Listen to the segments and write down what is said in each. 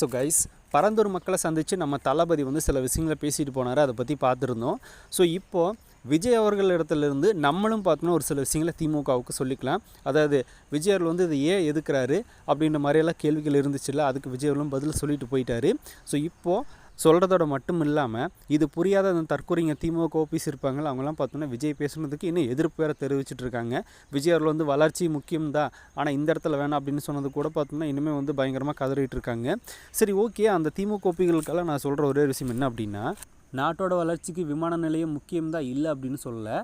So guys Parandur மக்களை சந்தித்து நம்ம தளபதி வந்து சில விஷயங்களை பேசிட்டு போனார். அதை பற்றி பார்த்துருந்தோம். ஸோ இப்போது விஜய் அவர்கள் இடத்துலேருந்து நம்மளும் பார்த்தோன்னா ஒரு சில விஷயங்களை திமுகவுக்கு சொல்லிக்கலாம். அதாவது விஜய் அவர்கள் வந்து இதை ஏன் எதுக்குறாரு? அப்படின்ற மாதிரியெல்லாம் கேள்விகள் இருந்துச்சுல்ல. அதுக்கு விஜய் அவர்களும் பதில் சொல்லிட்டு போயிட்டாரு. ஸோ இப்போது சொல்கிறதோட மட்டும் இல்லாமல் இது புரியாத அந்த தற்கொலைங்க திமுக ஓபிஸ் இருப்பாங்கள அவங்களாம் பார்த்தோன்னா விஜய் பேசுனதுக்கு இன்னும் எதிர்ப்பு வேறு தெரிவிச்சுட்டு இருக்காங்க. விஜய் அவர்கள் வந்து வளர்ச்சி முக்கியம்தான் ஆனால் இந்த இடத்துல வேணாம் அப்படின்னு சொன்னது கூட பார்த்தோம்னா இனிமேல் வந்து பயங்கரமாக கதறிட்டு இருக்காங்க. சரி ஓகே அந்த திமுக ஓபிகளுக்கெல்லாம் நான் சொல்கிற ஒரே விஷயம் என்ன அப்படின்னா நாட்டோட வளர்ச்சிக்கு விமான நிலையம் முக்கியம்தான் இல்லை அப்படின்னு சொல்லலை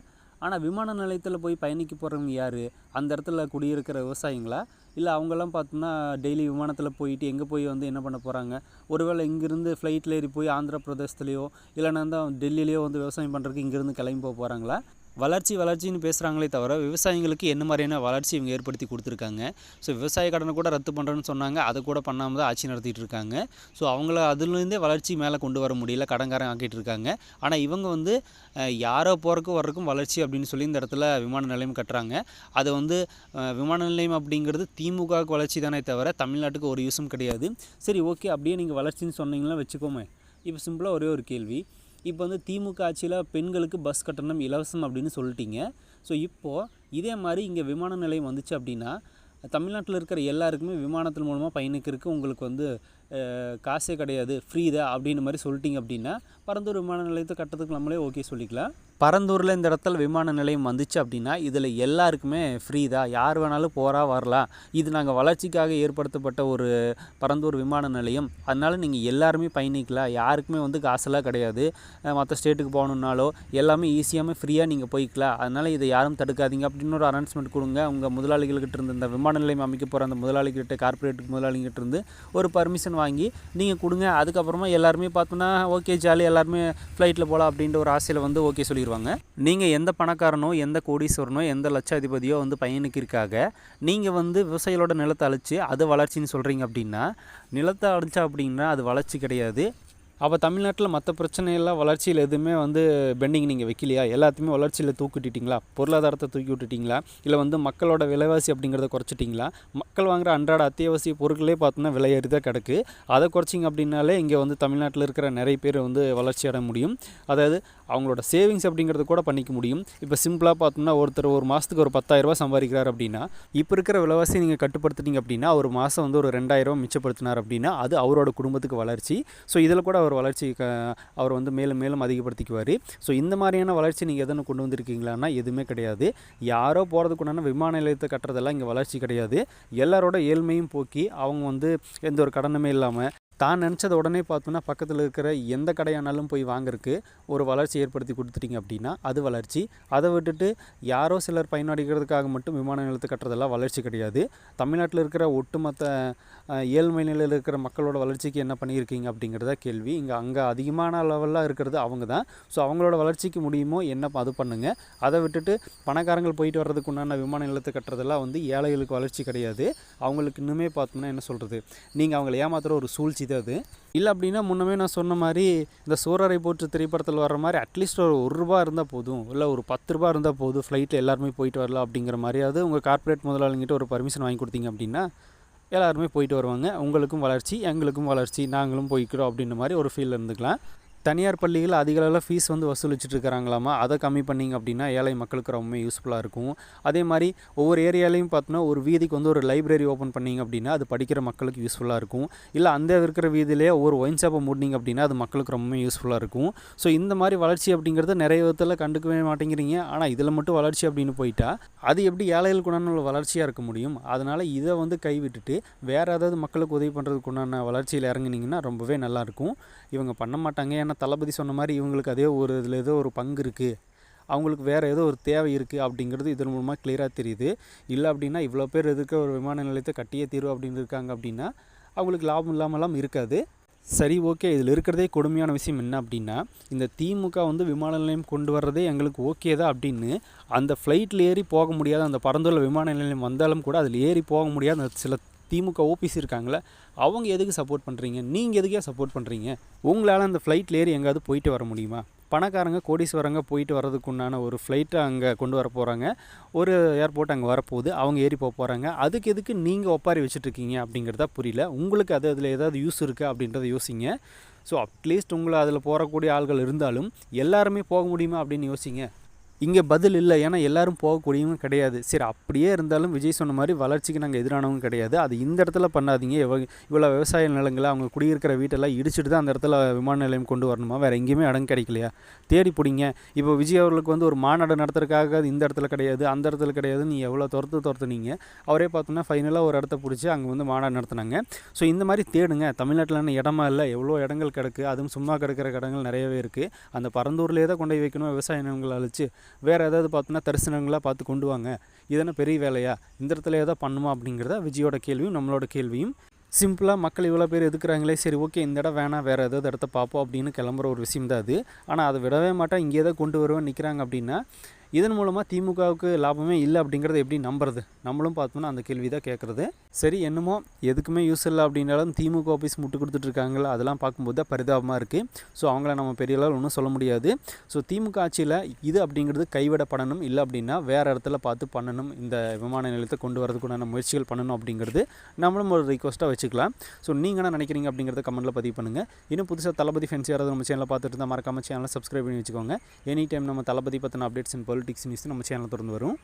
ஆனால் விமான நிலையத்தில் போய் பயணிக்க போகிறவங்க யார்? அந்த இடத்துல குடியிருக்கிற விவசாயிங்களா? இல்லை அவங்கெல்லாம் பார்த்தோம்னா டெய்லி விமானத்தில் போயிட்டு எங்கே போய் வந்து என்ன பண்ண போகிறாங்க ஒருவேளை இங்கேருந்து ஃப்ளைட்டில் ஏறி போய் ஆந்திர பிரதேசத்துலேயோ இல்லைனா தான் டெல்லியிலையோ வந்து விவசாயம் பண்ணுறதுக்கு இங்கேருந்து கிளம்பி போக போகிறாங்களா வளர்ச்சி வளர்ச்சின்னு பேசுகிறாங்களே தவிர விவசாயிங்களுக்கு என்ன மாதிரியான வளர்ச்சி இவங்க ஏற்படுத்தி கொடுத்துருக்காங்க? ஸோ விவசாய கடனை கூட ரத்து பண்ணுறேன்னு சொன்னாங்க. அதை கூட பண்ணாமல் தான் ஆட்சி நடத்திட்டு இருக்காங்க. ஸோ அவங்கள அதுலேருந்தே வளர்ச்சி மேலே கொண்டு வர முடியல. கடன்காரன் ஆக்கிட்டு இருக்காங்க. ஆனால் இவங்க வந்து யாரோ போகிறக்கும் வர்றதுக்கும் வளர்ச்சி அப்படின்னு சொல்லி இந்த இடத்துல விமான நிலையம் கட்டுறாங்க. அதை வந்து விமான நிலையம் அப்படிங்கிறது திமுகவுக்கு வளர்ச்சி தானே தவிர தமிழ்நாட்டுக்கு ஒரு யூஸும் கிடையாது. சரி ஓகே. அப்படியே நீங்கள் வளர்ச்சின்னு சொன்னீங்களா வச்சுக்கோமே. இப்போ சிம்பிளாக ஒரே ஒரு கேள்வி. இப்போ வந்து திமுக ஆட்சியில் பெண்களுக்கு பஸ் கட்டணம் இலவசம் அப்படின்னு சொல்லிட்டீங்க. ஸோ இப்போது இதே மாதிரி இங்கே விமான நிலையம் வந்துச்சு அப்படின்னா தமிழ்நாட்டில் இருக்கிற எல்லாருக்குமே விமானத்தின் மூலமாக பயணிக்கிறதுக்கு உங்களுக்கு வந்து காசே கிடையாது. ஃப்ரீ தான் அப்படின்னு மாதிரி சொல்லிட்டீங்க அப்படின்னா பரந்தூர் விமான நிலையத்தை கட்டுறதுக்கு நம்மளே ஓகே சொல்லிக்கலாம். பரந்தூரில் இந்த இடத்துல விமான நிலையம் வந்துச்சு அப்படின்னா இதில் எல்லாருக்குமே ஃப்ரீ தான். யார் வேணாலும் போகிறா வரலாம் இது நாங்கள் வளர்ச்சிக்காக ஏற்படுத்தப்பட்ட ஒரு பரந்தூர் விமான நிலையம். அதனால் நீங்கள் எல்லாருமே பயணிக்கலாம். யாருக்குமே வந்து காசெல்லாம் கிடையாது. மற்ற ஸ்டேட்டுக்கு போகணுன்னாலோ எல்லாமே ஈஸியாகவே ஃப்ரீயாக நீங்கள் போய்க்கலாம். அதனால் இதை யாரும் தடுக்காதீங்க. அப்படின்னு ஒரு அனௌன்ஸ்மெண்ட் கொடுங்க. உங்கள் முதலாளிகள்கிட்ட இருந்து இந்த விமான நிலையம் அமைக்க போகிற அந்த முதலாளிகிட்ட கார்ப்பரேட் முதலாளிகிட்ட இருந்து ஒரு பர்மிஷன் வாங்கி நீங்கள் கொடுங்க. அதுக்கப்புறமா எல்லாருமே பார்த்தோன்னா ஓகே ஜாலி எல்லாருமே ஃப்ளைட்டில் போகலாம் அப்படின்ற ஒரு ஆசையில் வந்து ஓகே சொல்லிடுவாங்க. நீங்கள் எந்த பணக்காரனோ எந்த கோடீஸ்வரனோ எந்த லட்சாதிபதியோ வந்து பயணிக்கிறதுக்காக நீங்கள் வந்து விவசாயிகளோட நிலத்தை அழிச்சு அது வளர்ச்சின்னு சொல்கிறீங்க அப்படின்னா நிலத்தை அழிச்சா அப்படின்னா அது வளர்ச்சி கிடையாது. அப்போ தமிழ்நாட்டில் மற்ற பிரச்சனையெல்லாம் வளர்ச்சியில் எதுவுமே வந்து பெண்டிங் நீங்கள் வைக்கலையா? எல்லாத்தையுமே வளர்ச்சியில் தூக்கிட்டிங்களா பொருளாதாரத்தை தூக்கி விட்டுட்டிங்களா இல்லை வந்து மக்களோட விலைவாசி அப்படிங்கிறத குறைச்சிட்டிங்களா? மக்கள் வாங்குகிற அன்றாட அத்தியாவசிய பொருட்களே பார்த்தோன்னா விலை கிடக்கு. அதை குறைச்சிங்க அப்படின்னாலே இங்கே வந்து தமிழ்நாட்டில் இருக்கிற நிறைய பேர் வந்து வளர்ச்சி அடைய முடியும். அதாவது அவங்களோட சேவிங்ஸ் அப்படிங்கிறத கூட பண்ணிக்க முடியும். இப்போ சிம்பிளாக பார்த்தோம்னா ஒருத்தர் ஒரு மாதத்துக்கு ஒரு பத்தாயிரரூபா சம்பாதிக்கிறார் அப்படின்னா இப்போ இருக்கிற விலைவாசி நீங்கள் கட்டுப்படுத்திட்டீங்க அப்படின்னா ஒரு மாதம் வந்து ஒரு ரெண்டாயிரரூபா மிச்சப்படுத்தினார் அப்படின்னா அது அவரோட குடும்பத்துக்கு வளர்ச்சி. ஸோ இதில் கூட அவர் வளர்ச்சி க அவர் வந்து மேலும் மேலும் அதிகப்படுத்திக்குவார். ஸோ இந்த மாதிரியான வளர்ச்சி நீங்கள் எதனா கொண்டு வந்திருக்கீங்களான்னா எதுவுமே கிடையாது. யாரோ போகிறதுக்குண்டான விமான நிலையத்தை கட்டுறதெல்லாம் இங்கே வளர்ச்சி கிடையாது. எல்லாரோட ஏழ்மையும் போக்கி அவங்க வந்து எந்த ஒரு கடனுமே இல்லாமல் தான் நினச்சத உடனே பார்த்தோன்னா பக்கத்தில் இருக்கிற எந்த கடையானாலும் போய் வாங்குறதுக்கு ஒரு வளர்ச்சி ஏற்படுத்தி கொடுத்துட்டீங்க அப்படின்னா அது வளர்ச்சி. அதை விட்டுட்டு யாரோ சிலர் பயனடைகிறதுக்காக மட்டும் விமான நிலையத்தை கட்டுறதெல்லாம் வளர்ச்சி கிடையாது. தமிழ்நாட்டில் இருக்கிற ஒட்டுமொத்த ஏழ்மை நிலையில் இருக்கிற மக்களோட வளர்ச்சிக்கு என்ன பண்ணியிருக்கீங்க அப்படிங்கிறத கேள்வி. இங்கே அங்கே அதிகமான லெவலில் இருக்கிறது அவங்க தான். ஸோ அவங்களோட வளர்ச்சிக்கு முடியுமோ என்ன அது பண்ணுங்கள் அதை விட்டுட்டு பணக்காரங்கள் போயிட்டு வர்றதுக்கு உண்டான விமான நிலையத்தை கட்டுறதெல்லாம் வந்து ஏழைகளுக்கு வளர்ச்சி கிடையாது. அவங்களுக்கு இன்னுமே பார்த்தோம்னா என்ன சொல்கிறது நீங்கள் அவங்கள ஏமாத்துகிற ஒரு சூழ்ச்சி இது அது. இல்லை அப்படின்னா முன்னமே நான் சொன்ன மாதிரி இந்த சூரரை போற்று திரைப்படத்தில் வர்ற மாதிரி அட்லீஸ்ட் ஒரு ஒரு ரூபா இருந்தால் போதும். இல்லை ஒரு பத்து ரூபா இருந்தால் போதும். ஃப்ளைட்டில் எல்லாருமே போயிட்டு வரலாம் அப்படிங்கிற மாதிரியாவது உங்கள் கார்ப்பரேட் முதலாளிங்கிட்ட ஒரு பர்மிஷன் வாங்கி கொடுத்தீங்க அப்படின்னா எல்லாருமே போயிட்டு வருவாங்க. உங்களுக்கும் வளர்ச்சி எங்களுக்கும் வளர்ச்சி நாங்களும் போய்க்கிறோம் அப்படின்ற மாதிரி ஒரு ஃபீல் இருந்துக்கலாம். தனியார் பள்ளிகள் அதிக அளவில் ஃபீஸ் வந்து வசூலிச்சுட்டு இருக்கிறாங்களாமா அதை கம்மி பண்ணிங்க அப்படின்னா ஏழை மக்களுக்கு ரொம்ப யூஸ்ஃபுல்லாக இருக்கும். அதே மாதிரி ஒவ்வொரு ஏரியாலையும் பார்த்தோன்னா ஒரு வீதிக்கு வந்து ஒரு லைப்ரரி ஓப்பன் பண்ணீங்க அப்படின்னா அது படிக்கிற மக்களுக்கு யூஸ்ஃபுல்லாக இருக்கும். இல்லை அந்த இருக்கிற வீதியிலே ஒரு ஒயின் ஷாப்பை மூடினீங்க அப்படின்னா அது மக்களுக்கு ரொம்ப யூஸ்ஃபுல்லாக இருக்கும். ஸோ இந்த மாதிரி வளர்ச்சி அப்படிங்கிறத நிறைய விதத்தில் கண்டுக்கவே மாட்டேங்கிறீங்க. ஆனால் இதில் மட்டும் வளர்ச்சி அப்படின்னு போயிட்டா அது எப்படி ஏழைகளுக்கு உண்டான வளர்ச்சியாக இருக்க முடியும்? அதனால் இதை வந்து கைவிட்டுட்டு வேறு ஏதாவது மக்களுக்கு உதவி பண்ணுறதுக்கு உண்டான வளர்ச்சியில் இறங்குனீங்கன்னா ரொம்பவே நல்லாயிருக்கும் இவங்க பண்ண மாட்டாங்க ஏன்னா தளபதி சொன்ன மாதிரி இவங்களுக்கு அதே ஒரு இதில் ஏதோ ஒரு பங்கு இருக்குது அவங்களுக்கு வேறு ஏதோ ஒரு தேவை இருக்குது அப்படிங்கிறது இதன் மூலமாக கிளியராக தெரியுது. இல்லை அப்படின்னா இவ்வளோ பேர் எதுக்கு ஒரு விமான நிலையத்தை கட்டியே தீர்வு அப்படின்னு இருக்காங்க அப்படின்னா அவங்களுக்கு லாபம் இல்லாமலாம் இருக்காது. சரி ஓகே. இதில் இருக்கிறதே கொடுமையான விஷயம் என்ன அப்படின்னா இந்த திமுக வந்து விமான நிலையம் கொண்டு வர்றதே எங்களுக்கு ஓகே தான் அப்படின்னு அந்த ஃப்ளைட்டில் ஏறி போக முடியாத அந்த பரந்துள்ள விமான நிலையம் வந்தாலும் கூட அதில் ஏறி போக முடியாத அந்த சில திமுக ஓபிசி இருக்காங்களே அவங்க எதுக்கு சப்போர்ட் பண்ணுறீங்க நீங்கள் எதுக்கே சப்போர்ட் பண்ணுறீங்க உங்களால் அந்த ஃப்ளைட்டில் ஏறி எங்கேயாவது போயிட்டு வர முடியுமா? பணக்காரங்க கோடீஸ்வரங்க போயிட்டு வர்றதுக்குண்டான ஒரு ஃப்ளைட்டை அங்கே கொண்டு வர போகிறாங்க ஒரு ஏர்போர்ட் அங்கே வரப்போகுது அவங்க ஏறி போக போகிறாங்க அதுக்கு எதுக்கு நீங்கள் ஒப்பாரி வச்சுட்ருக்கீங்க அப்படிங்கிறதா புரியல. உங்களுக்கு அது அதில் ஏதாவது யூஸ் இருக்குது அப்படின்றத யோசிங்க. ஸோ அட்லீஸ்ட் உங்களை அதில் போகக்கூடிய ஆள்கள் இருந்தாலும் எல்லாருமே போக முடியுமா அப்படின்னு யோசிங்க. இங்கே பதில் இல்லை. ஏன்னா எல்லாரும் போகக்கூடியவங்க கிடையாது. சரி அப்படியே இருந்தாலும் விஜய் சொன்ன மாதிரி வளர்ச்சிக்கு நாங்கள் எதிரானவங்க கிடையாது. அது இந்த இடத்துல பண்ணாதீங்க. இவ- இவ்வளோ விவசாய நிலங்களை அவங்க குடியிருக்கிற வீட்டெல்லாம் இடிச்சிட்டு தான் அந்த இடத்துல விமான நிலையம் கொண்டு வரணுமா? வேறு எங்கேயுமே இடம் கிடைக்கலையா? தேடி பிடிங்க. இப்போ விஜய் அவர்களுக்கு வந்து ஒரு மாநாடு நடத்துறதுக்காக அது இந்த இடத்துல கிடையாது அந்த இடத்துல கிடையாது. நீ எவ்வளோ துரத்து துரத்துனீங்க? அவரே பார்த்தோன்னா ஃபைனலாக ஒரு இடத்த பிடிச்சி அங்கே வந்து மாநாடு நடத்துனாங்க. ஸோ இந்த மாதிரி தேடுங்க. தமிழ்நாட்டில் என்ன இடமா இல்லை? எவ்வளோ இடங்கள் கிடக்கு? அதுவும் சும்மா கிடக்கிற இடங்கள் நிறையவே இருக்குது அந்த பரந்தூர்லேயே தான் கொண்டு போய் வைக்கணும்? விவசாய நிலங்களை அழிச்சு. வேறு ஏதாவது பார்த்தோன்னா தரிசனங்களாக பார்த்து கொண்டு வாங்க. இதென்ன பெரிய வேலையா? இந்த இடத்துல ஏதோ பண்ணுமா அப்படிங்கிறத விஜயோட கேள்வியும் நம்மளோட கேள்வியும். சிம்பிளாக மக்கள் இவ்வளோ பேர் எதுக்குறாங்களே? சரி ஓகே இந்த இடம் வேணாம் வேறு ஏதாவது இடத்த பார்ப்போம் அப்படின்னு கிளம்புற ஒரு விஷயம் தான் அது. ஆனால் அதை விடவே மாட்டேன் இங்கே தான் கொண்டு வருவேன் நிற்கிறாங்க அப்படின்னா இதன் மூலமாக திமுகவுக்கு லாபமே இல்லை அப்படிங்கிறத எப்படி நம்புறது? நம்மளும் பார்த்தோம்னா அந்த கேள்வி தான் கேட்குறது சரி என்னமோ எதுக்குமே யூஸ் இல்லை அப்படின்னாலும் திமுக ஆஃபீஸ் முட்டு கொடுத்துட்ருக்காங்களா அதெல்லாம் பார்க்கும்போது தான் பரிதாபமாக இருக்குது ஸோ அவங்கள நம்ம பெரிய அளவில் ஒன்றும் சொல்ல முடியாது. ஸோ திமுக ஆட்சியில் இது அப்படிங்கிறது கைவிடப்படணும் இல்லை அப்படின்னா வேறு இடத்துல பார்த்து பண்ணணும் இந்த விமான நிலையத்தை கொண்டு வரதுக்குண்டான முயற்சிகள் பண்ணணும் அப்படிங்கிறது நம்மளும் ஒரு ரிக்வஸ்ட்டாக வச்சுக்கலாம். ஸோ நீங்கள் என்ன நினைக்கிறீங்க அப்படிங்கிறத கமெண்ட்டில் பதிவு பண்ணுங்கள் இன்னும் புதுசாக தளபதி ஃபென்ஸ் யாராவது நம்ம சேனலில் பார்த்துட்டு இருந்தால் மறக்காம சேனலை சப்ஸ்கிரைப் பண்ணி வச்சுக்கோங்க. எனி டைம் நம்ம தளபதி பற்றின அப்டேட்ஸ் அண்ட் பாலிடிக்ஸ் நியூஸ் நம்ம சேனல் தொடர்ந்து வரும்.